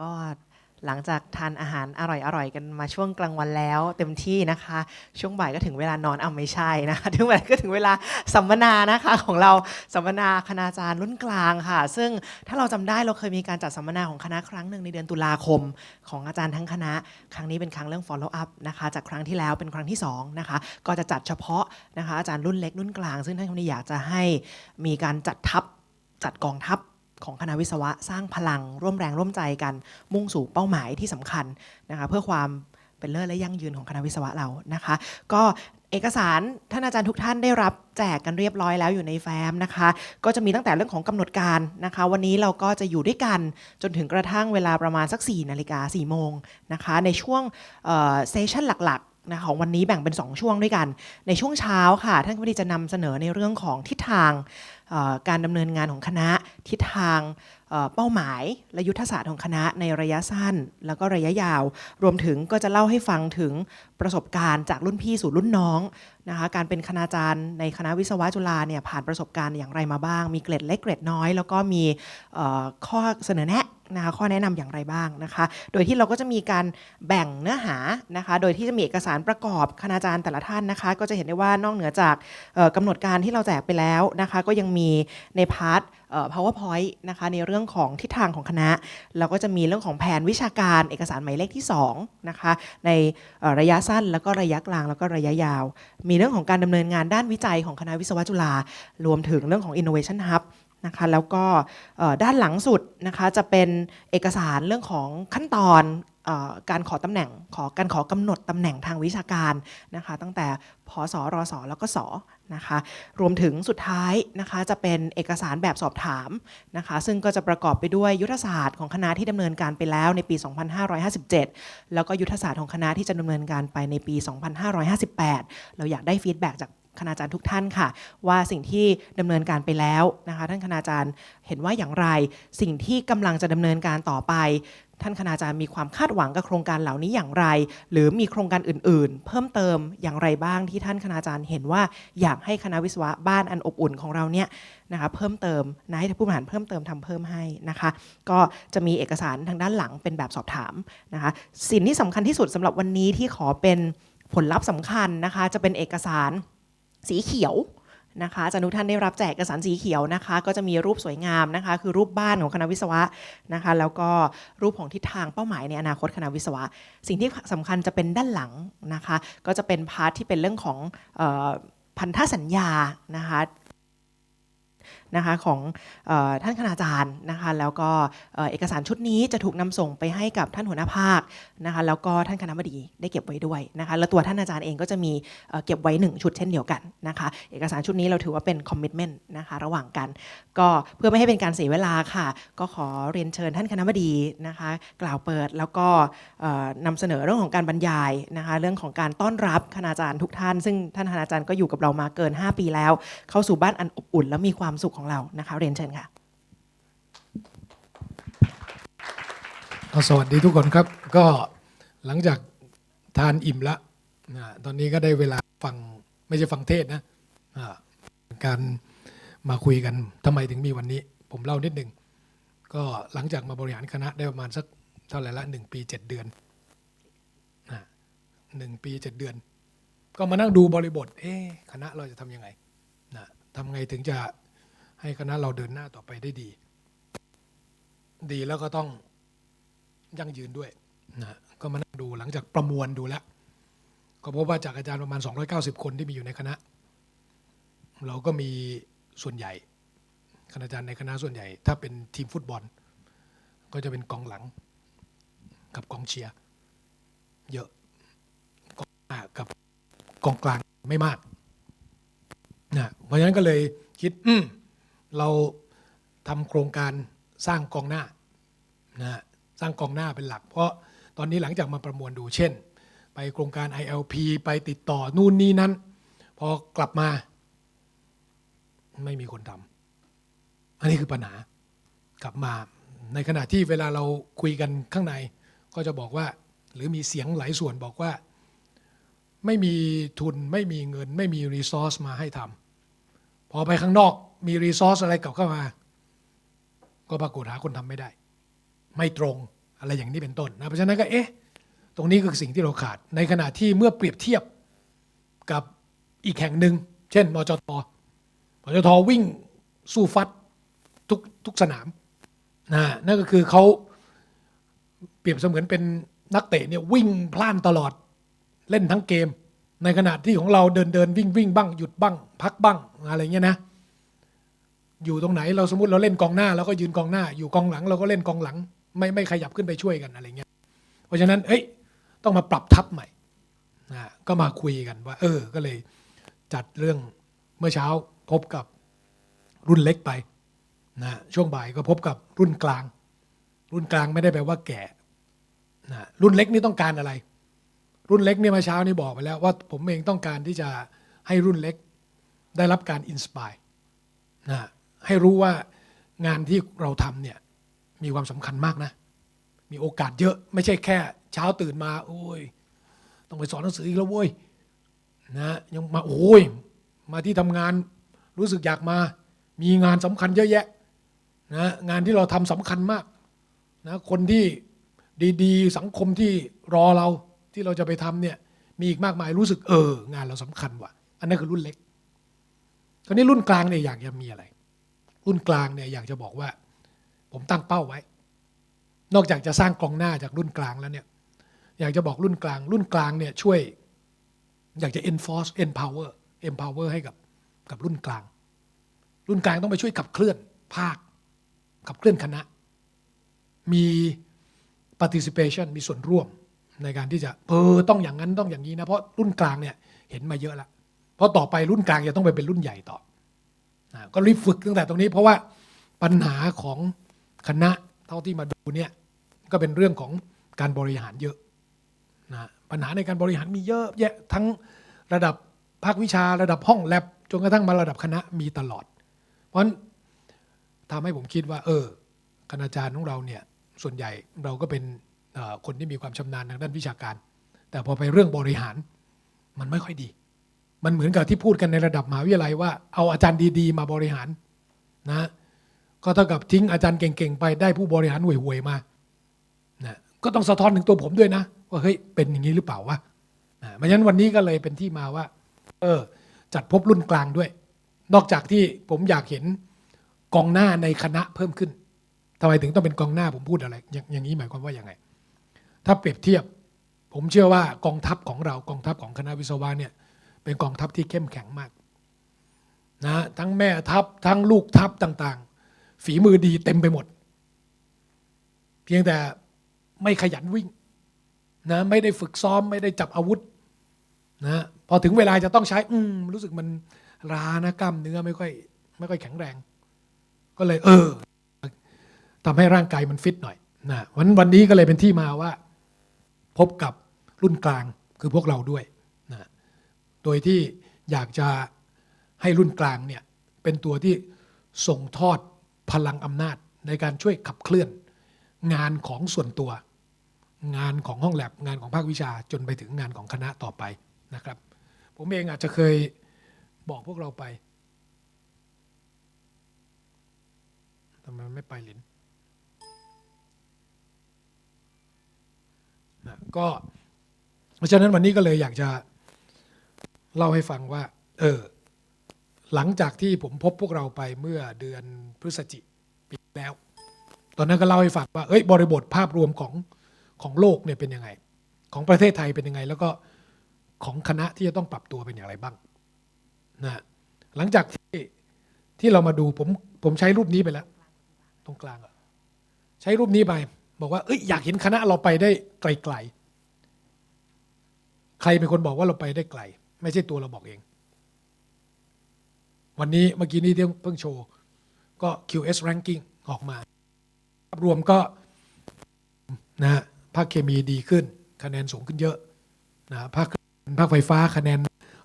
ก็หลังจากทานอาหารอร่อยๆกันมาช่วงกลางวันแล้วเต็มที่นะคะ ช่วงบ่ายก็ถึงเวลานอนอะไม่ใช่นะคะถึงเวลาก็ถึงเวลาสัมมนานะคะของเราสัมมนาคณาจารย์รุ่นกลางค่ะ ซึ่งถ้าเราจำได้เราเคยมีการจัดสัมมนาของคณะครั้งหนึ่งในเดือนตุลาคม ของอาจารย์ทั้งคณะ ครั้งนี้เป็นครั้งเรื่อง follow up นะคะ จากครั้งที่แล้วเป็นครั้งที่สองนะคะก็จะจัดเฉพาะนะคะอาจารย์รุ่นเล็กรุ่นกลาง ซึ่งท่านคณะอยากจะให้มีการจัดทัพจัดกองทัพ ของคณะวิศวะสร้างพลังร่วมแรงร่วมใจกัน มุ่งสู่เป้าหมายที่สำคัญนะคะเพื่อความเป็นเลิศและยั่งยืนของคณะวิศวะเรานะคะ ก็เอกสารท่านอาจารย์ทุกท่านได้รับแจกกันเรียบร้อยแล้วอยู่ในแฟ้มนะคะ ก็จะมีตั้งแต่เรื่องของกำหนดการนะคะ วันนี้เราก็จะอยู่ด้วยกันจนถึงกระทั่งเวลาประมาณสัก4นาฬิกา4โมงนะคะ ในช่วงเซสชั่นหลัก นะของวันนี้แบ่งเป็น 2 ช่วงด้วยกัน ในช่วงเช้าค่ะ ท่านคณบดีจะนำเสนอในเรื่องของทิศทางการดำเนินงานของคณะ ทิศทางเป้าหมาย และยุทธศาสตร์ของคณะในระยะสั้น แล้วก็ระยะยาว รวมถึงก็จะเล่าให้ฟังถึงประสบการณ์จากรุ่นพี่สู่รุ่นน้องนะคะการเป็นคณาจารย์ในคณะวิศวะจุฬาเนี่ยผ่านประสบการณ์อย่างไรมาบ้าง มีเกร็ดเล็กเกร็ดน้อย แล้วก็มีข้อเสนอแนะ นะคะข้อแนะนำอย่างไรบ้างนะคะ โดยที่เราก็จะมีการแบ่งเนื้อหานะคะ โดยที่จะมีเอกสารประกอบคณาจารย์แต่ละท่านนะคะ ก็จะเห็นได้ว่านอกเหนือจากเอ่อกำหนดการที่เราแจกไปแล้วนะคะ ก็ยังมีในพาร์ท powerpoint นะคะในเรื่องของทิศทางของคณะแล้วก็จะมีเรื่องของแผนวิชาการเอกสารหมายเลขที่2นะคะในระยะสั้นแล้วก็ระยะกลางแล้วก็ระยะยาว มีเรื่องของการดำเนินงานด้านวิจัยของคณะวิศวะจุฬารวมถึงเรื่องของ innovation hub นะคะแล้วก็ด้านหลังสุดนะคะจะเป็นเอกสารเรื่องของขั้นตอนอการขอตำแหน่งขอการขอกำหนดตำแหน่งทางวิชาการนะคะตั้งแต่พศรสแล้วก็สนะคะรวมถึงสุดท้ายนะคะจะเป็นเอกสารแบบสอบถามนะคะซึ่งก็จะประกอบไปด้วยยุทธศาสตร์ของคณะที่ดำเนินการไปแล้วในปี 2557 แล้วก็ยุทธศาสตร์ของคณะที่จะดำเนินการไปในปี 2558 เราอยากได้ฟีดแบ็กจาก คณาจารย์ทุกท่านค่ะ ว่าสิ่งที่ดำเนินการไปแล้วนะคะ ท่านคณาจารย์เห็นว่าอย่างไร สิ่งที่กำลังจะดำเนินการต่อไป ท่านคณาจารย์มีความคาดหวังกับโครงการเหล่านี้อย่างไร หรือมีโครงการอื่น ๆ เพิ่มเติมอย่างไรบ้างที่ท่านคณาจารย์เห็นว่าอยากให้คณะวิศวะบ้านอันอบอุ่นของเราเนี่ยนะคะเพิ่มเติมนะให้ผู้บริหารเพิ่มเติมทำเพิ่มให้นะคะ ก็จะมีเอกสารทางด้านหลังเป็นแบบสอบถามนะคะสิ่งที่สำคัญที่สุดสำหรับวันนี้ที่ขอเป็นผลลัพธ์สำคัญนะคะ จะเป็นเอกสาร สีเขียวนะคะอาจารย์ทุกท่านได้รับแจกเอกสารสีเขียวนะคะ ก็จะมีรูปสวยงามนะคะ คือรูปบ้านของคณะวิศวะนะคะ แล้วก็รูปของทิศทางเป้าหมายในอนาคตคณะวิศวะ สิ่งที่สำคัญจะเป็นด้านหลังนะคะ ก็จะเป็นพาร์ทที่เป็นเรื่องของออพันธสัญญานะคะ นะคะของออท่านคณาจารย์นะคะแล้วก็เอกสารชุดนี้จะถูกนำส่งไปให้กับท่านหัวหน้าภาคนะคะแล้วก็ท่านคณะบดีได้เก็บไว้ด้วยนะคะแล้วตัวท่านอาจารย์เองก็จะมีเเก็บไว้ 1 ชุดเช่นเดียวกันนะคะเอกสารชุดนี้เราถือว่าเป็นคอมมิชเมนต์นะคะระหว่างกัน ก็เพื่อไม่ให้เป็นการเสียเวลาค่ะ ก็ขอเรียนเชิญท่านคณะบดีนะคะ กล่าวเปิดแล้วก็เอ่อนำเสนอเรื่องของการบรรยายนะคะเรื่องของการต้อนรับคณาจารย์ทุกท่าน ซึ่งท่านคณาจารย์ก็อยู่กับเรามาเกิน 5 ปีแล้ว เข้าสู่บ้านอันอบอุ่น และมีความสุขของเรานะคะเรียนเชิญค่ะสวัสดีทุกคนครับ ก็หลังจากทานอิ่มละนะตอนนี้ก็ได้เวลาฟังไม่ใช่ฟังเทศนะการมาคุยกันทำไมถึงมีวันนี้ ผมเล่านิดหนึ่งก็หลังจากมาบริหารคณะได้ประมาณสักเท่าไหร่ละหนึ่งปีเจ็ดเดือนนะหนึ่งปีเจ็ดเดือน ก็มานั่งดูบริบท เอ๊คณะเราจะทำยังไงนะทำไงถึงจะ ให้คณะเราเดินหน้าต่อไปได้ดี ดีแล้วก็ต้องยั่งยืนด้วยนะก็มานั่งดูหลังจากประมวลดูแล้ว ก็พบว่าจากอาจารย์ประมาณ 290 คนที่มีอยู่ในคณะ เราก็มีส่วนใหญ่คณาจารย์ในคณะส่วนใหญ่ ถ้าเป็นทีมฟุตบอล ก็จะเป็นกองหลัง กับกองเชียร์เยอะกองหน้ากับกองกลางไม่มากนะเพราะฉะนั้นก็เลยคิด อืม เราทำโครงการสร้างกองหน้านะฮะสร้างกองหน้าเป็นหลัก เพราะตอนนี้หลังจากมาประมวลดูเช่น ไปโครงการ ILP ไปติดต่อนู่นนี่นั้น พอกลับมา ไม่มีคนทำอันนี้คือปัญหากลับมาในขณะที่เวลาเราคุยกันข้างในก็จะบอกว่า หรือมีเสียงหลายส่วนบอกว่า ไม่มีทุนไม่มีเงิน ไม่มีรีซอสมาให้ทำพอไปข้างนอก มีรีซอสอะไรกลับเข้ามา ก็ปรากฏหาคนทำไม่ได้ ไม่ตรงอะไรอย่างนี้เป็นต้นนะเพราะฉะนั้นก็เอ๊ะตรงนี้คือสิ่งที่เราขาด ในขณะที่เมื่อเปรียบเทียบกับอีกแห่งหนึ่ง เช่นมจทมจทวิ่งสู้ฟัดทุกทุกสนามนะนั่นก็คือเขาเปรียบเสมือนเป็นนักเตะเนี่ยวิ่งพล่านตลอดเล่นทั้งเกม ในขณะที่ของเราเดินเดินวิ่งวิ่งบ้างหยุดบ้าง พักบ้างอะไรเงี้ยนะ อยู่ตรงไหนเราสมมติเราเล่นกองหน้าเราก็ยืนกองหน้า อยู่กองหลังเราก็เล่นกองหลัง ไม่ไม่ขยับขึ้นไปช่วยกันอะไรเงี้ยเพราะฉะนั้นเอ้ยต้องมาปรับทับใหม่นะก็มาคุยกันว่า เออ ก็เลยจัดเรื่องเมื่อเช้าพบกับรุ่นเล็กไปนะช่วงบ่ายก็พบกับรุ่นกลาง รุ่นกลางไม่ได้แปลว่าแก่นะรุ่นเล็กนี่ต้องการอะไร รุ่นเล็กเนี่ยมื่อเช้านี่บอกไปแล้วว่า ผมเองต้องการที่จะให้รุ่นเล็กได้รับการอินสปายนะ ให้รู้ว่างานที่เราทำเนี่ยมีความสำคัญมากนะ มีโอกาสเยอะ ไม่ใช่แค่เช้าตื่นมา โอ้ย ต้องไปสอนหนังสืออีกแล้วเว้ยนะยังมาโอ้ย มาที่ทำงานรู้สึกอยากมา มีงานสำคัญเยอะแยะนะงานที่เราทำสำคัญมากนะคนที่ดีๆ สังคมที่รอเราที่เราจะไปทำเนี่ยมีอีกมากมายรู้สึกเออ งานเราสำคัญว่ะ อันนั้นคือรุ่นเล็กคราวนี้รุ่นกลางเนี่ยอยากจะมีอะไร รุ่นกลางเนี่ยอยากจะบอกว่า ผมตั้งเป้าไว้ นอกจากจะสร้างกองหน้าจากรุ่นกลางแล้วเนี่ย อยากจะบอกรุ่นกลาง รุ่นกลางเนี่ยช่วย อยากจะ enforce empower empower ให้กับกับรุ่นกลาง รุ่นกลางต้องไปช่วยขับเคลื่อนภาคขับเคลื่อนคณะ มี participation มีส่วนร่วมในการที่จะเออต้องอย่างนั้นต้องอย่างนี้นะเพราะรุ่นกลางเนี่ยเห็นมาเยอะแล้วเพราะต่อไปรุ่นกลางจะต้องไปเป็นรุ่นใหญ่ต่อ ก็รีบฝึกตั้งแต่ตรงนี้ เพราะว่าปัญหาของคณะเท่าที่มาดูเนี่ยก็เป็นเรื่องของการบริหารเยอะนะปัญหาในการบริหารมีเยอะแยะทั้งระดับภาควิชาระดับห้องแลบจนกระทั่งมาระดับคณะมีตลอด เพราะนั้นทำให้ผมคิดว่า เออคณาจารย์ของเราเนี่ยส่วนใหญ่เราก็เป็นคนที่มีความชำนาญทางด้านวิชาการ แต่พอไปเรื่องบริหารมันไม่ค่อยดี มันเหมือนกับที่พูดกันในระดับมหาวิทยาลัยว่าเอาอาจารย์ดีๆ มาบริหารนะก็เท่ากับทิ้งอาจารย์เก่งๆไปได้ผู้บริหารห่วยๆมานะก็ต้องสะท้อนถึงตัวผมด้วยนะ ว่าเฮ้ยเป็นอย่างนี้หรือเปล่าวะนะเพราะฉะนั้นวันนี้ก็เลยเป็นที่มาว่า เออ จัดพบรุ่นกลางด้วย นอกจากที่ผมอยากเห็นกองหน้าในคณะเพิ่มขึ้นทำไมถึงต้องเป็นกองหน้าผมพูดอะไร อย่างอย่างนี้หมายความว่าอย่างไง ถ้าเปรียบเทียบ ผมเชื่อว่ากองทัพของเรากองทัพของคณะวิศวะเนี่ย เป็นกองทัพที่เข้มแข็งมากนะทั้งแม่ทัพทั้งลูกทัพต่าง ๆ ฝีมือดีเต็มไปหมด เพียงแต่ไม่ขยันวิ่งนะไม่ได้ฝึกซ้อมไม่ได้จับอาวุธนะพอถึงเวลาจะต้องใช้ อืมรู้สึกมันรานะกล้ามเนื้อไม่ค่อยไม่ค่อยแข็งแรง ก็เลย เออทำให้ร่างกายมันฟิตหน่อยนะวันวันนี้ก็เลยเป็นที่มาว่า พบกับรุ่นกลางคือพวกเราด้วย โดยที่อยากจะให้รุ่นกลางเนี่ยเป็นตัวที่ส่งทอดพลังอำนาจในการช่วยขับเคลื่อน งานของส่วนตัว งานของห้องแลบงานของภาควิชาจนไปถึงงานของคณะต่อไปนะครับ ผมเองอาจจะเคยบอกพวกเราไปทำไมไม่ไปลินนะก็เพราะฉะนั้นวันนี้ก็เลยอยากจะ เล่าให้ฟังว่า เออ หลังจากที่ผมพบพวกเราไปเมื่อเดือนพฤศจิปีแล้ว ตอนนั้นก็เล่าให้ฟังว่า เอ้ย บริบทภาพรวมของของโลกเนี่ยเป็นยังไง ของประเทศไทยเป็นยังไง แล้วก็ของคณะที่จะต้องปรับตัวเป็นอย่างไรบ้างนะหลังจากที่ที่เรามาดูผมผมใช้รูปนี้ไปแล้ว ตรงกลางอะใช้รูปนี้ไป บอกว่าเอ้ยอยากเห็นคณะเราไปได้ไกล ๆ ใครเป็นคนบอกว่าเราไปได้ไกล ไม่ใช่ตัวเราบอกเอง วันนี้เมื่อกี้นี้ที่เพิ่งโชว์ก็ QS ranking ออกมา รวมก็นะฮะภาคเคมีดีขึ้น คะแนนสูงขึ้นเยอะนะภาคภาคไฟฟ้าคะแนน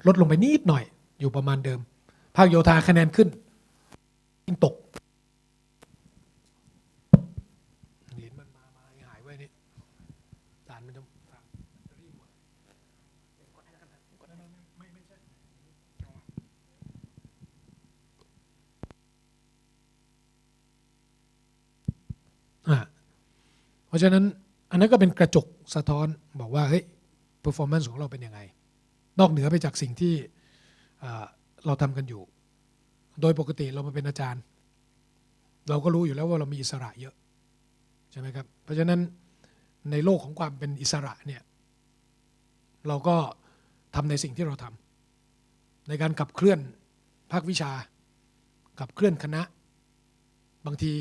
ลดลงไปนิดหน่อย อยู่ประมาณเดิม ภาคโยธาคะแนนขึ้นยิ่งตกเหรียญมันมามาหายไว้นี่สารมันจะสารจะรีบหมด อะเพ ราะฉะนั้นอันนั้นก็เป็นกระจกสะท้อนบอกว่าเฮ้ย performance ของเราเป็นยังไง นอกเหนือไปจากสิ่งที่เราทำกันอยู่ โดยปกติเรามาเป็นอาจารย์ เราก็รู้อยู่แล้วว่าเรามีอิสระเยอะใช่ไหมครับเพราะฉะนั้นในโลกของความเป็นอิสระเนี่ยเราก็ทำในสิ่งที่เราทำในการขับเคลื่อนภาควิชาขับเคลื่อนคณะ บางที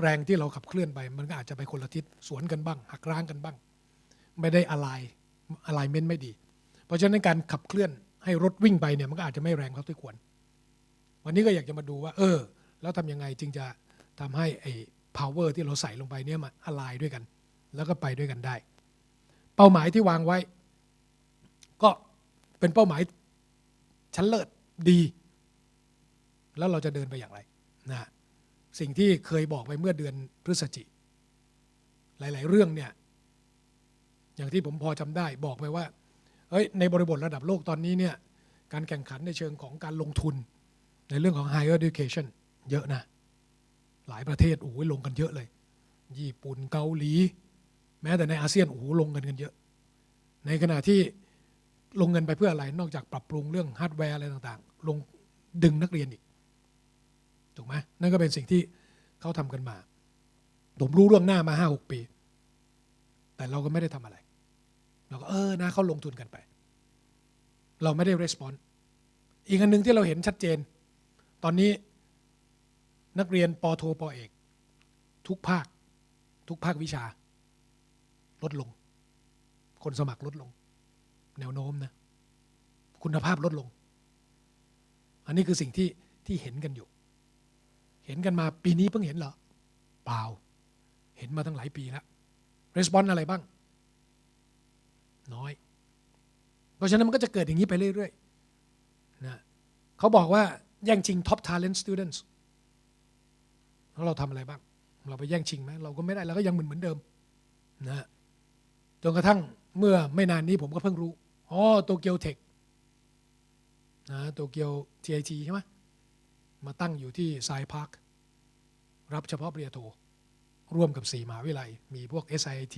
แรงที่เราขับเคลื่อนไป มันก็อาจจะไปคนละทิศสวนกันบ้าง หักร้างกันบ้าง ไม่ได้อะไรอะไรเม้นไม่ดี เพราะฉะนั้นการขับเคลื่อนให้รถวิ่งไปเนี่ยมันก็อาจจะไม่แรงเท่าที่ควร วันนี้ก็อยากจะมาดูว่า เออ แล้วทำยังไงจึงจะทำให้ไอ้ power ที่เราใส่ลงไปเนี่ยมันอะไรด้วยกัน แล้วก็ไปด้วยกันได้ เป้าหมายที่วางไว้ ก็เป็นเป้าหมายชั้นเลิศดี แล้วเราจะเดินไปอย่างไรนะฮะ สิ่งที่เคยบอกไปเมื่อเดือนพฤศจิ หลาย ๆ เรื่องเนี่ยอย่างที่ผมพอจำได้บอกไปว่าเฮ้ยในบริบทระดับโลกตอนนี้เนี่ยการแข่งขันในเชิงของการลงทุน ในเรื่องของ higher education เยอะนะ หลายประเทศโอ้โหลงกันเยอะเลย ญี่ปุ่นเกาหลี แม้แต่ในอาเซียนโอ้โหลงกันกันเยอะ ในขณะที่ลงเงินไปเพื่ออะไรนอกจากปรับปรุงเรื่องฮาร์ดแวร์อะไรต่าง ๆ ลงดึงนักเรียนอีก ถูกไหมนั่นก็เป็นสิ่งที่เขาทำกันมา ผมรู้เรื่องหน้ามาห้าหกปี แต่เราก็ไม่ได้ทำอะไร เราก็เออนะเขาลงทุนกันไป เราไม่ได้รีสปอนส์อีกอันหนึ่งที่เราเห็นชัดเจน ตอนนี้นักเรียนปโทปอเอก ทุกภาค ทุกภาควิชา ลดลง คนสมัครลดลง แนวโน้มนะ คุณภาพลดลง อันนี้คือสิ่งที่ที่เห็นกันอยู่ เห็นกันมาปีนี้เพิ่งเห็นเหรอเปล่า เห็นมาตั้งหลายปีแล้วรีสปอนส์อะไรบ้าง น้อย เพราะฉะนั้นมันก็จะเกิดอย่างนี้ไปเรื่อยๆนะเขาบอกว่าแย่งชิง top talent students แล้วเราทำอะไรบ้าง เราไปแย่งชิงไหมเราก็ไม่ได้เราก็ยังเหมือนเหมือนเดิมนะจนกระทั่งเมื่อไม่นานนี้ผมก็เพิ่งรู้อ๋อโตเกียวเทคนะโตเกียว TIT ใช่ไหม มาตั้งอยู่ที่ไซพาร์ครับเฉพาะปริญญาโทร่วมกับสี่มหาวิทยาลัย มีพวก SIT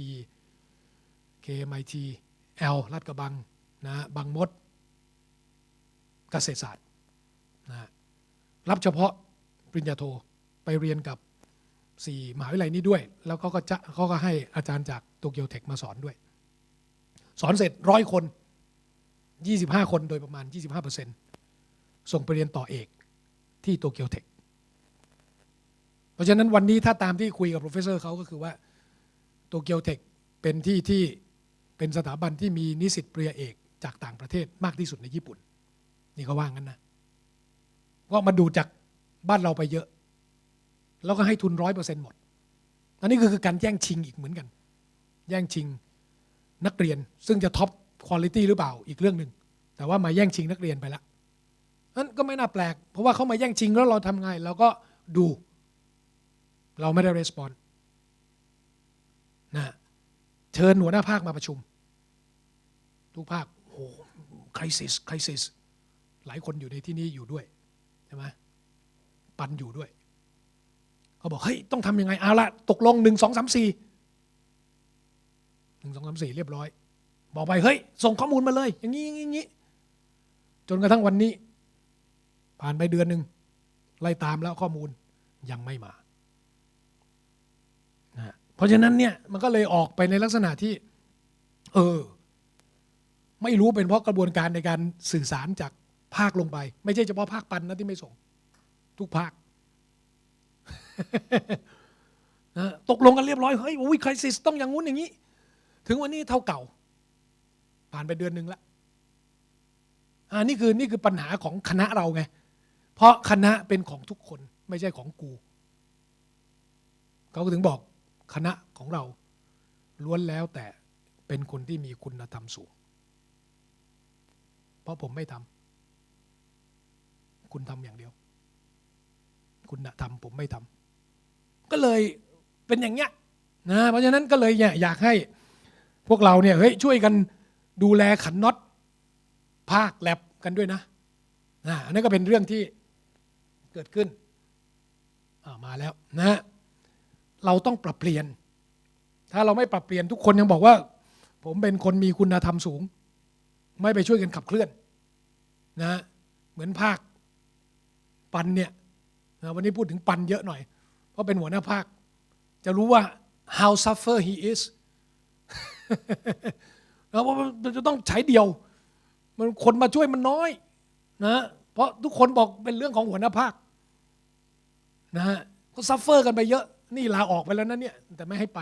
KMIT L ลาดกระบังนะบางมดเกษตรศาสตร์นะรับเฉพาะปริญญาโทไปเรียนกับสี่มหาวิทยาลัยนี้ด้วย แล้วเขาก็จะเขาก็ให้อาจารย์จากโตเกียวเทคมาสอนด้วย สอนเสร็จร้อยคน 25 คนโดยประมาณ 25%ส่งไปเรียนต่อเอก ที่โตเกียวเทค เพราะฉะนั้นวันนี้ถ้าตามที่คุยกับ professor เขาก็คือว่าโตเกียวเทคเป็นที่ที่เป็นสถาบันที่มีนิสิตปริญญาเอกจากต่างประเทศมากที่สุดในญี่ปุ่น นี่ก็ว่างั้นนะก็มาดูจากบ้านเราไปเยอะ แล้วก็ให้ทุนร้อยเปอร์เซ็นต์หมด อันนี้คือการแย่งชิงอีกเหมือนกัน แย่งชิงนักเรียนซึ่งจะท็อปคุณลิตี้หรือเปล่าอีกเรื่องหนึ่งแต่ว่ามาแย่งชิงนักเรียนไปแล้ว นั้นก็ไม่น่าแปลก เพราะว่าเขามาแย่งชิงแล้วเราทำไงเราก็ดู เราไม่ได้รีสปอนนะเชิญหัวหน้าภาคมาประชุม ทุกภาคโอ้คริสิสคริสิสหลายคนอยู่ในที่นี้อยู่ด้วยใช่ไหมปันอยู่ด้วยเขาบอกเฮ้ยต้องทำยังไงเอาละตกลงหนึ่งสองสามสี่หนึ่งสองสามสี่เรียบร้อย บอกไปเฮ้ย ส่งข้อมูลมาเลย อย่างนี้อย่างนี้อย่างนี้จนกระทั่งวันนี้ ผ่านไปเดือนหนึ่งไล่ตามแล้วข้อมูลยังไม่มานะเพราะฉะนั้นเนี่ยมันก็เลยออกไปในลักษณะที่ เออ ไม่รู้เป็นเพราะกระบวนการในการสื่อสารจากภาคลงไป ไม่ใช่เฉพาะภาคปันนะที่ไม่ส่ง ทุกภาคนะตกลงกันเรียบร้อยเฮ้ยโอ้ยคริสิสต้องอย่างงู้นอย่างนี้ ถึงวันนี้เท่าเก่า ผ่านไปเดือนหนึ่งล้วอ่านี่คือนี่คือปัญหาของคณะเราไง เพราะคณะเป็นของทุกคนไม่ใช่ของกู เขาก็ถึงบอกคณะของเราล้วนแล้วแต่เป็นคนที่มีคุณธรรมสูง เพราะผมไม่ทำคุณทำอย่างเดียว คุณธรรมผมไม่ทำก็เลยเป็นอย่างเงี้ยนะเพราะฉะนั้นก็เลยเนี่ยอยากให้พวกเราเนี่ยเฮ้ยช่วยกันดูแลขันน็อตภาคแลบกันด้วยนะนะอันนั้นก็เป็นเรื่องที่ กิดขึ้นามาแล้วนะเราต้องปรับเปลี่ยน ถ้าเราไม่ปรับเปลี่ยนทุกคนยังบอกว่า ผมเป็นคนมีคุณธรรมสูง ไม่ไปช่วยกันขับเคลื่อนนะเหมือนภาคปันเนี่ยนะวันนี้พูดถึงปันเยอะหน่อย เพราะเป็นหัวหน้าภาค จะรู้ว่า how suffer he is แล้วว่ามันจะต้องใช้เดียว มันคนมาช่วยมันน้อยนะเพราะทุกคนบอกเป็นเรื่องของหัวหน้าภาค นะฮะก็ซัฟเฟอร์กันไปเยอะ นี่ลาออกไปแล้วนะเนี่ย แต่ไม่ให้ไป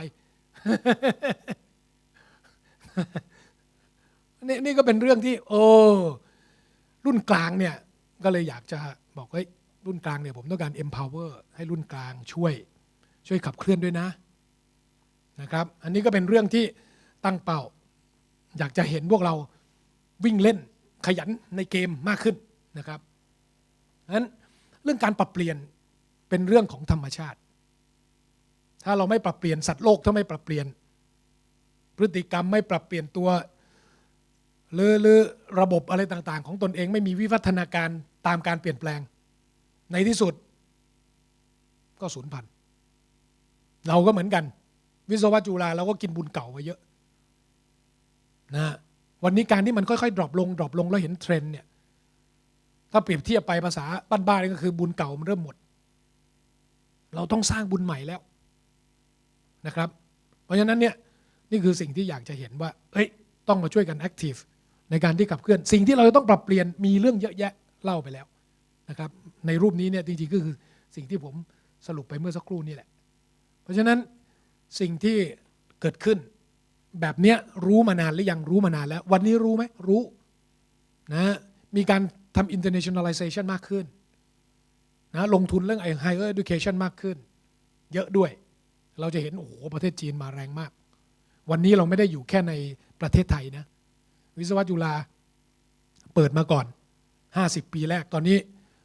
นี่นี่ก็เป็นเรื่องที่ โอ้รุ่นกลางเนี่ย ก็เลยอยากจะบอกเฮ้ยรุ่นกลางเนี่ยผมต้องการ empower ให้รุ่นกลางช่วย ช่วยขับเคลื่อนด้วยนะนะครับ อันนี้ก็เป็นเรื่องที่ตั้งเป้า อยากจะเห็นพวกเราวิ่งเล่นขยันในเกมมากขึ้นนะครับนั้นเรื่องการปรับเปลี่ยน เป็นเรื่องของธรรมชาติ ถ้าเราไม่ปรับเปลี่ยนสัตว์โลกถ้าไม่ปรับเปลี่ยน พฤติกรรมไม่ปรับเปลี่ยนตัวหรือหรือระบบอะไรต่าง ๆ ของตนเองไม่มีวิวัฒนาการตามการเปลี่ยนแปลง ในที่สุด ก็สูญพันธุ์เราก็เหมือนกัน วิศวะจุฬาเราก็กินบุญเก่ามาเยอะนะวันนี้การที่มันค่อยๆดรอปลงดรอปลงแล้วเห็นเทรนด์เนี่ยถ้าเปรียบเทียบไปภาษาบ้านๆก็คือบุญเก่ามันเริ่มหมด เราต้องสร้างบุญใหม่แล้วนะครับ เพราะฉะนั้นเนี่ยนี่คือสิ่งที่อยากจะเห็นว่า เอ้ย ต้องมาช่วยกันแอคทีฟในการที่ขับเคลื่อน สิ่งที่เราจะต้องปรับเปลี่ยนมีเรื่องเยอะแยะเล่าไปแล้วนะครับ ในรูปนี้เนี่ยจริงๆก็คือสิ่งที่ผมสรุปไปเมื่อสักครู่นี่แหละ เพราะฉะนั้นสิ่งที่เกิดขึ้นแบบเนี้ยรู้มานานหรือยังรู้มานานแล้ว วันนี้รู้ไหมรู้นะมีการทำ internationalization มากขึ้น นะลงทุนเรื่อง higher education มากขึ้น เยอะด้วย เราจะเห็นโอ้โหประเทศจีนมาแรงมาก วันนี้เราไม่ได้อยู่แค่ในประเทศไทยนะ วิศวะจุฬาเปิดมาก่อน 50 ปีแรกตอนนี้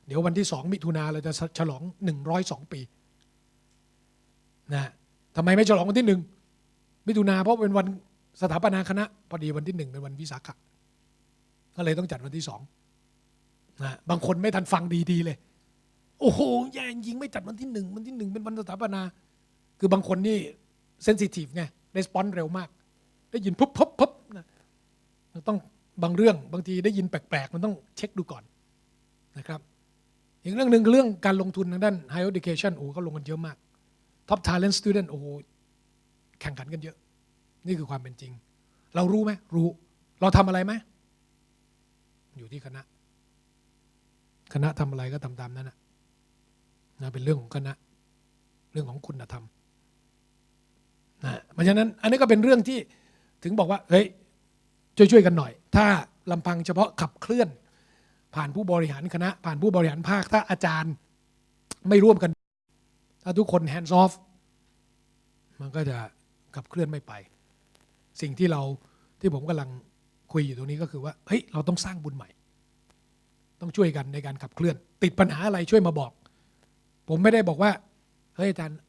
เดี๋ยววันที่ 2 มิถุนาเราจะฉลอง 102 ปีนะทำไมไม่ฉลองวันที่หนึ่งมิถุนาเพราะเป็นวันสถาปนาคณะ พอดีวันที่หนึ่งเป็นวันวิสาขะก็เลยต้องจัดวันที่สองนะบางคนไม่ทันฟังดีๆเลย โอ้โหแย่จริงไม่จัดวันที่หนึ่งวันที่หนึ่งเป็นวันสถาปนา คือบางคนนี่เซนซิทีฟไงรีสปอนส์เร็วมาก ได้ยินปุ๊บปุ๊บปุ๊บนะมันต้องบางเรื่องบางทีได้ยินแปลกๆ มันต้องเช็คดูก่อนนะครับ อีกเรื่องหนึ่งคือเรื่องการลงทุนทางด้าน higher education โอ้ก็ลงกันเยอะมาก top talent student โอ้โหแข่งขันกันเยอะ นี่คือความเป็นจริง เรารู้ไหมรู้ เราทำอะไรไหมอยู่ที่คณะ คณะทำอะไรก็ทำตามนั้นนะ นะเป็นเรื่องของคณะเรื่องของคุณธรรมนะเพราะฉะนั้นอันนี้ก็เป็นเรื่องที่ถึงบอกว่าเฮ้ยช่วยๆกันหน่อย ถ้าลำพังเฉพาะขับเคลื่อน ผ่านผู้บริหารคณะ ผ่านผู้บริหารภาค ถ้าอาจารย์ไม่ร่วมกัน ถ้าทุกคน hands off มันก็จะขับเคลื่อนไม่ไป สิ่งที่เราที่ผมกำลังคุยอยู่ตรงนี้ก็คือว่าเฮ้ยเราต้องสร้างบุญใหม่ ต้องช่วยกันในการขับเคลื่อน ติดปัญหาอะไรช่วยมาบอก ผมไม่ได้บอกว่า เฮ้ยอาจารย์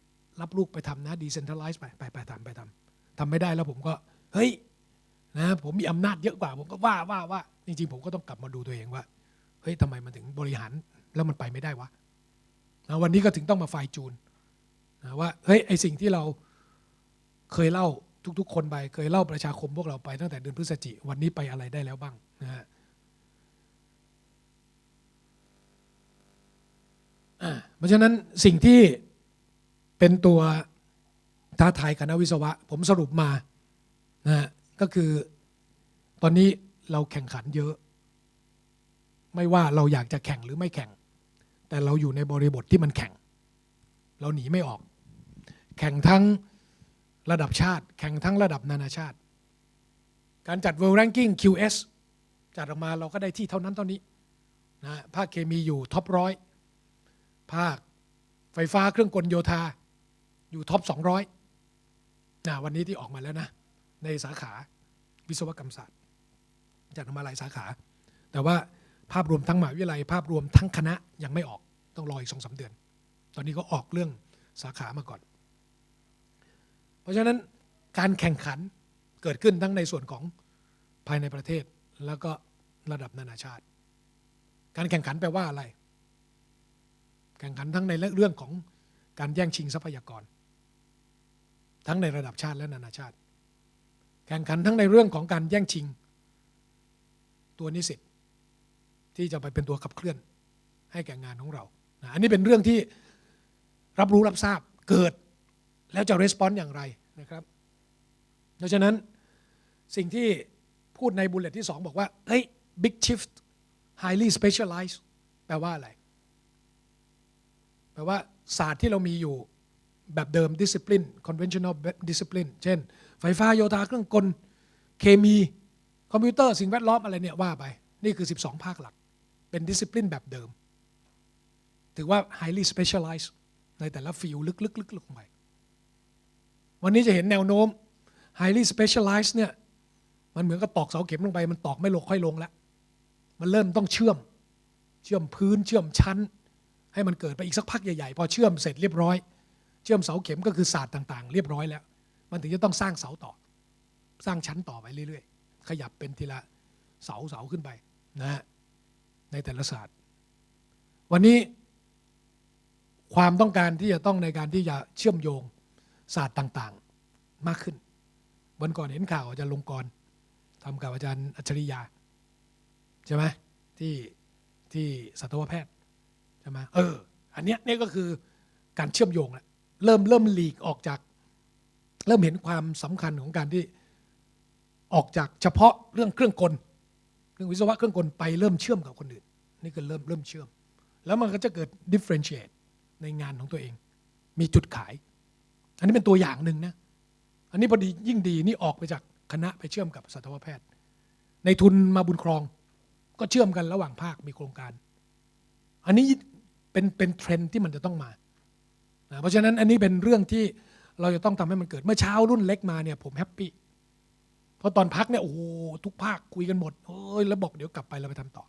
รับลูกไปทำนะ decentralize ไปไปไปทำไปทำทำไม่ได้แล้วผมก็ เฮ้ยนะผมมีอำนาจเยอะกว่า ผมก็ว่าว่าว่าจริงๆผมก็ต้องกลับมาดูตัวเองว่า เฮ้ยทำไมมันถึงบริหารแล้วมันไปไม่ได้วะนะวันนี้ก็ถึงต้องมาไฟจูนนะว่าเฮ้ยไอสิ่งที่เราเคยเล่าทุกๆ คนไป เคยเล่าประชาคมพวกเราไปตั้งแต่เดือนพฤศจิวันนี้ไปอะไรได้แล้วบ้างนะฮะอ่าเพ ราะฉะนั้นสิ่งที่เป็นตัวท้าทายคณะวิศวะ ผมสรุปมานะก็คือตอนนี้เราแข่งขันเยอะ ไม่ว่าเราอยากจะแข่งหรือไม่แข่ง แต่เราอยู่ในบริบทที่มันแข่ง เราหนีไม่ออก แข่งทั้งระดับชาติ แข่งทั้งระดับนานาชาติ การจัด World Ranking QS จัดออกมาเราก็ได้ที่เท่านั้นเท่านี้นะภาคเคมีอยู่ท็อปร้อย ภาค ไฟฟ้าเครื่องกลโยธา อยู่ท็อป 200นะวันนี้ที่ออกมาแล้วนะ ในสาขาวิศวกรรมศาสตร์จัดออกมาหลายสาขา แต่ว่าภาพรวมทั้งมหาวิทยาลัย ภาพรวมทั้งคณะยังไม่ออกต้องรออีกสองสาเดือน ตอนนี้ก็ออกเรื่องสาขามาก่อน เพราะฉะนั้นการแข่งขันเกิดขึ้นทั้งในส่วนของภายในประเทศแล้วก็ระดับนานาชาติ การแข่งขันแปลว่าอะไร แข่งขันทั้งในเรื่องของการแย่งชิงทรัพยากร ทั้งในระดับชาติและนานาชาติ แข่งขันทั้งในเรื่องของการแย่งชิง ตัวนิสิตที่จะไปเป็นตัวขับเคลื่อนให้แก่งานของเรานะอันนี้เป็นเรื่องที่รับรู้รับทราบเกิดแล้วจะรีสปอนส์อย่างไรนะครับดังนั้นสิ่งที่พูดในบุลเลตที่ 2 บอกว่าเฮ้ย big shift highly specialized แปลว่าอะไร แปลว่าศาสตร์ที่เรามีอยู่แบบเดิม discipline conventional discipline เช่น ไฟฟ้าโยธาเครื่องกล เคมี คอมพิวเตอร์สิ่งแวดล้อมอะไรเนี่ยว่าไป นี่คือ 12 ภาคหลัก เป็น discipline แบบเดิม ถือว่า highly specialized ในแต่ละฟิลลึกๆๆลงไป วันนี้จะเห็นแนวโน้ม highly specialized เนี่ยมันเหมือนกับตอกเสาเข็มลงไป มันตอกไม่ลงค่อยลงแล้ว มันเริ่มต้องเชื่อม เชื่อมพื้น เชื่อมชั้น ให้มันเกิดไปอีกสักพักใหญ่ๆ พอเชื่อมเสร็จเรียบร้อย เชื่อมเสาเข็มก็คือศาสตร์ต่างๆ เรียบร้อยแล้ว มันถึงจะต้องสร้างเสาต่อ สร้างชั้นต่อไปเรื่อยๆ ขยับเป็นทีละเสาเสาขึ้นไปนะฮะในแต่ละศาสตร์ วันนี้ความต้องการที่จะต้องในการที่จะเชื่อมโยงศาสตร์ต่างๆมากขึ้น วันก่อนเห็นข่าวอาจารย์ลงกรทำกับอาจารย์อัจฉริยาใช่ไหมที่ที่สัตวแพทย์ ใช่ไหมเออ อันเนี้ยนี่ก็คือการเชื่อมโยงแหละเริ่มเริ่มหลีกออกจาก เริ่มเห็นความสำคัญของการที่ออกจากเฉพาะเรื่องเครื่องกล เรื่องวิศวะเครื่องกลไปเริ่มเชื่อมกับคนอื่น นี่คือเริ่มเริ่มเชื่อม แล้วมันก็จะเกิด differentiate ในงานของตัวเอง มีจุดขาย อันนี้เป็นตัวอย่างหนึ่งนะอันนี้พอดียิ่งดีนี่ออกไปจากคณะไปเชื่อมกับสัตวแพทย์ ในทุนมาบุญครอง ก็เชื่อมกันระหว่างภาคมีโครงการ อันนี้ เป็นเป็นเทรนด์ที่มันจะต้องมานะเพราะฉะนั้นอันนี้เป็นเรื่องที่เราจะต้องทำให้มันเกิดเมื่อเช้ารุ่นเล็กมาเนี่ยผมแฮปปี้เพราะตอนพักเนี่ยโอ้โหทุกภาคคุยกันหมดเอ้ยแล้วบอกเดี๋ยวกลับไปเราไปทำต่อ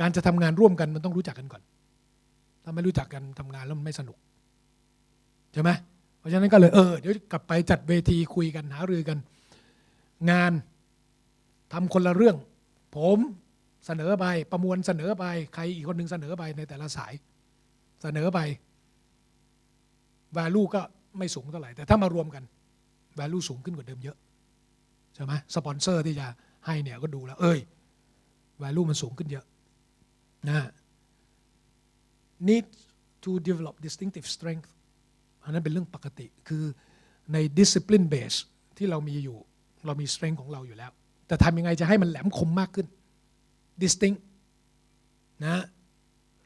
การจะทำงานร่วมกันมันต้องรู้จักกันก่อน ถ้าไม่รู้จักกันทำงานแล้วมันไม่สนุกใช่ไหมเพราะฉะนั้นก็เลยเออเดี๋ยวกลับไปจัดเวทีคุยกันหารือกัน งานทำคนละเรื่อง ผม เสนอไปประมวลเสนอไปใครอีกคนหนึ่งเสนอไปในแต่ละสาย เสนอไป value ก็ไม่สูงเท่าไหร่ แต่ถ้ามารวมกัน value สูงขึ้นกว่าเดิมเยอะใช่ไหมสปอนเซอร์ที่จะให้เนี่ยก็ดูแล้ว เอ้ย value มันสูงขึ้นเยอะนะ need to develop distinctive strength อันนั้นเป็นเรื่องปกติคือใน discipline base ที่เรามีอยู่ เรามี strength ของเราอยู่แล้ว แต่ทำยังไงจะให้มันแหลมคมมากขึ้น distinct นะ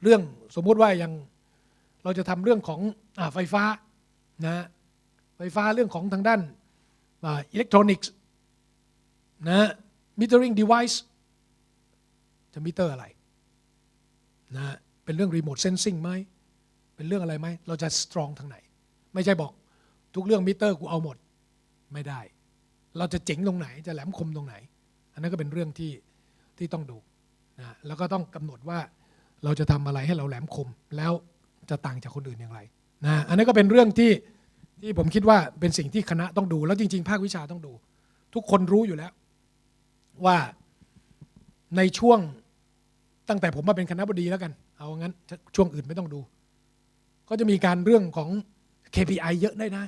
เรื่องสมมุติว่าอย่างเราจะทำเรื่องของอไฟฟ้านะไฟฟ้าเรื่องของทางด้านอิเล็กทรอนิกส์นะ metering device จะมิเตอร์อะไรนะเป็นเรื่อง remote sensing ไหม เป็นเรื่องอะไรไหม เราจะ strong ทางไหน ไม่ใช่บอกทุกเรื่องมิเตอร์กูเอาหมด ไม่ได้ เราจะเจ๋งตรงไหน จะแหลมคมตรงไหน อันนั้นก็เป็นเรื่องที่ที่ต้องดู นะแล้วก็ต้องกำหนดว่าเราจะทำอะไรให้เราแหลมคม แล้วจะต่างจากคนอื่นอย่างไรนะอันนี้ก็เป็นเรื่องที่ที่ผมคิดว่าเป็นสิ่งที่คณะต้องดู แล้วจริง ๆ ภาควิชาต้องดู ทุกคนรู้อยู่แล้ว ว่าในช่วงตั้งแต่ผมมาเป็นคณะบดีแล้วกัน เอางั้นช่วงอื่นไม่ต้องดู ก็จะมีการเรื่องของ KPI เยอะได้นะ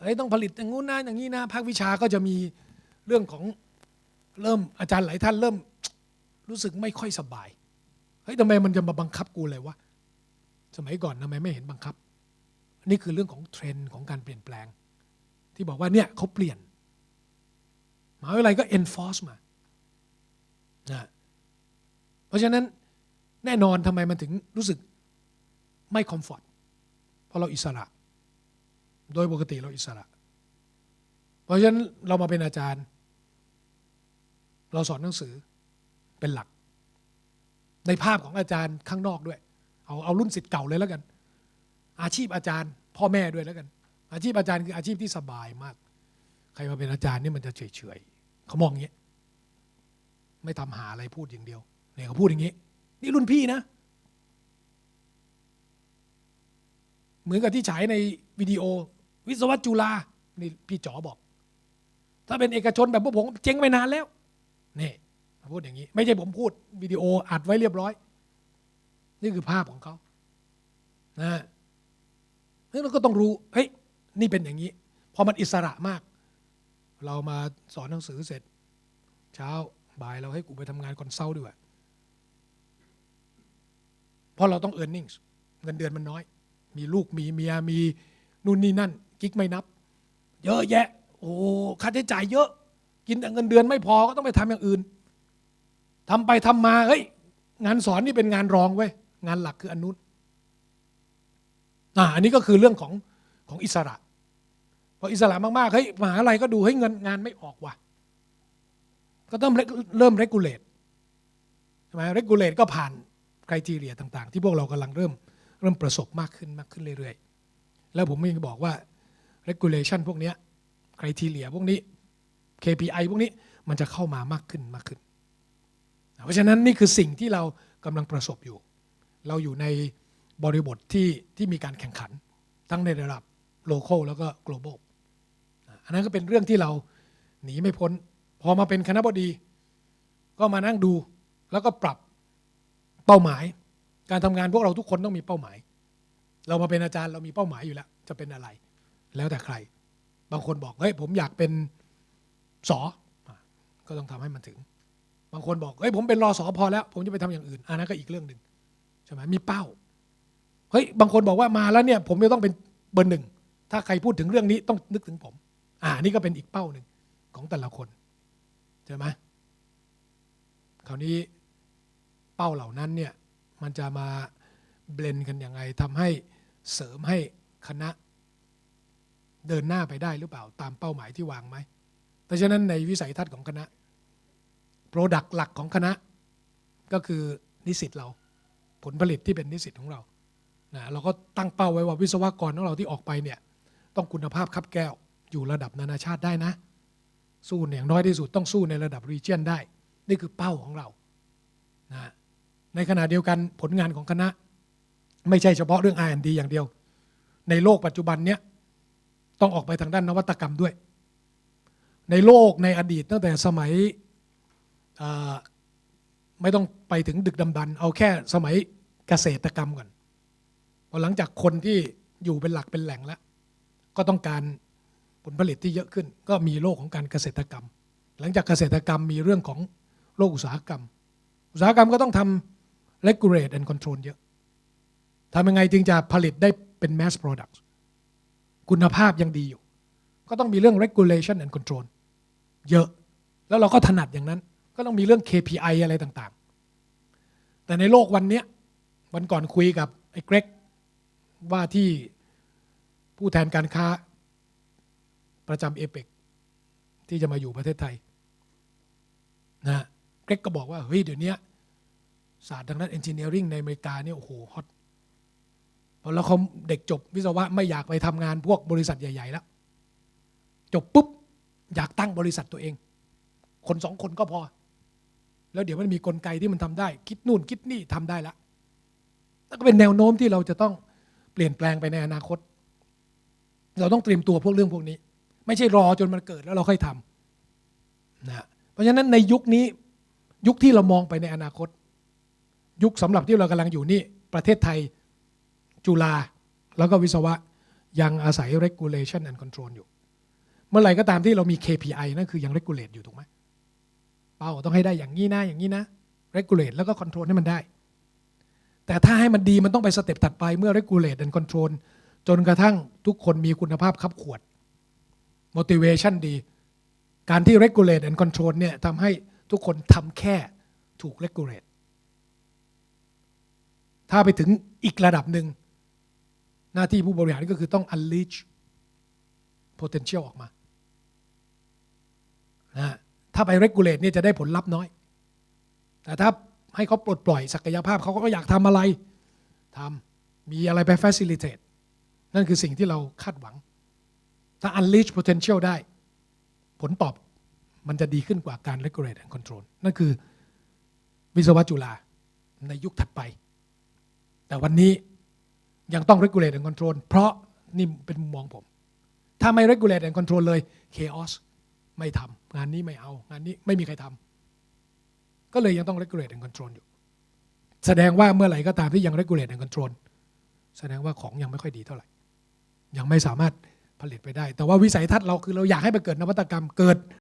เอ้ยต้องผลิตอย่างงู้นนะอย่างนี้นะภาควิชาก็จะมีเรื่องของเริ่มอาจารย์หลายท่านเริ่ม รู้สึกไม่ค่อยสบาย เฮ้ยทำไมมันจะมาบังคับกูเลยวะ สมัยก่อนทำไมไม่เห็นบังคับ นี่คือเรื่องของเทรนด์ของการเปลี่ยนแปลง ที่บอกว่าเนี่ยเขาเปลี่ยนมหาวิทยาลัยก็ enforce มานะเพราะฉะนั้นแน่นอนทำไมมันถึงรู้สึกไม่คอมฟอร์ตเพราะเราอิสระ โดยปกติเราอิสระ เพราะฉะนั้นเรามาเป็นอาจารย์ เราสอนหนังสือ เป็นหลัก ในภาพของอาจารย์ข้างนอกด้วย เอาเอารุ่นสิทธิ์เก่าเลยแล้วกัน อาชีพอาจารย์ พ่อแม่ด้วยแล้วกัน อาชีพอาจารย์คืออาชีพที่สบายมาก ใครมาเป็นอาจารย์นี่มันจะเฉยเฉยเขามองอย่างนี้ไม่ทำหาอะไรพูดอย่างเดียวเนี่ยเขาพูดอย่างนี้ นี่รุ่นพี่นะ เหมือนกับที่ฉายในวิดีโอ วิศวะจุฬานี่พี่จ๋อบอก ถ้าเป็นเอกชนแบบพวกผมเจ๊งไปนานแล้วนี่ พูดอย่างนี้ ไม่ใช่ผมพูดวิดีโออัดไว้เรียบร้อย นี่คือภาพของเขานะนั้นเราก็ต้องรู้เฮ้ยนี่เป็นอย่างนี้ พอมันอิสระมาก เรามาสอนหนังสือเสร็จ เช้าบ่ายเราให้กูไปทำงานคอนซัลด้วยเพราะเราต้องเอ r n ร์เน็งเงินเดือนมันน้อย มีลูกมีเมียมีนู่นนี่นั่น กิ๊กไม่นับ เยอะแยะ โอ้ค่าใช้จ่ายเยอะ กินแต่เงินเดือนไม่พอก็ต้องไปทำอย่างอื่น ทำไปทำมาเฮ้ย งานสอนนี่เป็นงานรองเว้ยงานหลักคืออนนุนอ่าอันนี้ก็คือเรื่องของของอิสระพออิสระมากๆเฮ้ยมหาลัยก็ดูเฮ้ยเงินงานไม่ออกว่ะ ก็ต้องเริ่ม regulate ใช่ไหม regulate ก็ผ่านคุณทีเรียต่างๆ ที่พวกเรากำลังเริ่มเริ่มประสบมากขึ้นมากขึ้นเรื่อยๆ แล้วผมยังบอกว่า regulation พวกนี้ยคุณทีเรียพวกนี้ KPI พวกนี้มันจะเข้ามามากขึ้นมากขึ้น เพราะฉะนั้นนี่คือสิ่งที่เรากำลังประสบอยู่ เราอยู่ในบริบทที่ที่มีการแข่งขัน ทั้งในระดับ local แล้วก็ global อันนั้นก็เป็นเรื่องที่เราหนีไม่พ้น พอมาเป็นคณะบดี ก็มานั่งดูแล้วก็ปรับเป้าหมาย การทำงานพวกเราทุกคนต้องมีเป้าหมาย เรามาเป็นอาจารย์เรามีเป้าหมายอยู่แล้ว จะเป็นอะไร แล้วแต่ใคร บางคนบอกเฮ้ยผมอยากเป็นสอก็ต้องทำให้มันถึง บางคนบอกเฮ้ยผมเป็นรอสอพอแล้ว ผมจะไปทำอย่างอื่น อันนั้นก็อีกเรื่องหนึ่งใช่ไหมมีเป้าเฮ้ยบางคนบอกว่ามาแล้วเนี่ย ผมจะต้องเป็นเบอร์หนึ่งถ้าใครพูดถึงเรื่องนี้ต้องนึกถึงผม อ่านี่ก็เป็นอีกเป้าหนึ่งของแต่ละคนใช่ไหมคราวนี้เป้าเหล่านั้นเนี่ยมันจะมาเบลนกันยังไงทำให้เสริมให้คณะเดินหน้าไปได้หรือเปล่าตามเป้าหมายที่วางไหมเพราะฉะนั้นในวิสัยทัศน์ของคณะ โปรดักต์หลักของคณะก็คือนิสิตเรา ผลผลิตที่เป็นนิสิตของเรานะเราก็ตั้งเป้าไว้ว่าวิศวกรของเราที่ออกไปเนี่ยต้องคุณภาพคับแก้วอยู่ระดับนานาชาติได้นะ สู้อย่างน้อยที่สุดต้องสู้ในระดับรีเจียนได้ นี่คือเป้าของเรานะในขณะเดียวกันผลงานของคณะ ไม่ใช่เฉพาะเรื่อง R&D อย่างเดียว ในโลกปัจจุบันเนี้ยต้องออกไปทางด้านนวัตกรรมด้วย ในโลกในอดีตตั้งแต่สมัย ไม่ต้องไปถึงดึกดำบรรพ์เอาแค่สมัยเกษตรกรรมก่อนพอหลังจากคนที่อยู่เป็นหลักเป็นแหล่งแล้ว ก็ต้องการผลผลิตที่เยอะขึ้น ก็มีโลกของการเกษตรกรรม หลังจากเกษตรกรรมมีเรื่องของโลกอุตสาหกรรม อุตสาหกรรมก็ต้องทำ regulate and control เยอะทำยังไงจึงจะผลิตได้เป็น mass product คุณภาพยังดีอยู่ ก็ต้องมีเรื่อง regulation and control เยอะ แล้วเราก็ถนัดอย่างนั้น ก็ต้องมีเรื่อง KPI อะไรต่างๆ แต่ในโลกวันนี้วันก่อนคุยกับไอ้เกรกว่าที่ผู้แทนการค้าประจำเอเปกที่จะมาอยู่ประเทศไทยนะเกรกก็บอกว่า เฮ้ย เดี๋ยวนี้ศาสตร์ทางด้านเอนจิเนียริงในอเมริกาเนี่ยโอ้โหฮอตพอแล้วเขาเด็กจบวิศวะไม่อยากไปทำงานพวกบริษัทใหญ่ ๆ แล้ว จบปุ๊บ อยากตั้งบริษัทตัวเอง คนสองคนก็พอ แล้วเดี๋ยวมันมีกลไกที่มันทำได้ คิดนู่นคิดนี่ทำได้ละแล้วก็เป็นแนวโน้มที่เราจะต้องเปลี่ยนแปลงไปในอนาคต เราต้องเตรียมตัวพวกเรื่องพวกนี้ ไม่ใช่รอจนมันเกิดแล้วเราค่อยทำนะเพราะฉะนั้นในยุคนี้ยุคที่เรามองไปในอนาคต ยุคสำหรับที่เรากำลังอยู่นี่ ประเทศไทยจุฬาแล้วก็วิศวะยังอาศัย regulation and control อยู่ เมื่อไหร่ก็ตามที่เรามี KPI นั่นคือยัง regulate อยู่ถูกไหม เป้าต้องให้ได้อย่างนี้นะอย่างนี้นะ regulate แล้วก็ control ให้มันได้ แต่ถ้าให้มันดีมันต้องไปสเต็ปถัดไปเมื่อ regulate and control จนกระทั่งทุกคนมีคุณภาพคับขวด motivation ดี การที่ regulate and control เนี่ยทำให้ทุกคนทำแค่ถูก regulate ถ้าไปถึงอีกระดับหนึ่ง หน้าที่ผู้บริหารก็คือต้อง unleash potential ออกมานะ ถ้าไป regulate เนี่ยจะได้ผลลัพธ์น้อย แต่ถ้าให้เขาปลดปล่อยศักยภาพเขาก็อยากทำอะไรทำมีอะไรไป facilitate นั่นคือสิ่งที่เราคาดหวัง ถ้า unleash potential ได้ ผลตอบมันจะดีขึ้นกว่าการ regulate and control นั่นคือวิศวะจุฬาในยุคถัดไป แต่วันนี้ยังต้อง regulate and control เพราะนี่เป็นมุมมองผม ถ้าไม่ regulate and control เลย chaos ไม่ทำงานนี้ไม่เอา งานนี้ไม่มีใครทำก็เลยยังต้อง regulate and control อยู่ แสดงว่าเมื่อไหร่ก็ตามที่ยัง regulate and control แสดงว่าของยังไม่ค่อยดีเท่าไหร่ ยังไม่สามารถผลิตไปได้ แต่ว่าวิสัยทัศน์เราคือเราอยากให้มันเกิดนวัตกรรมเกิด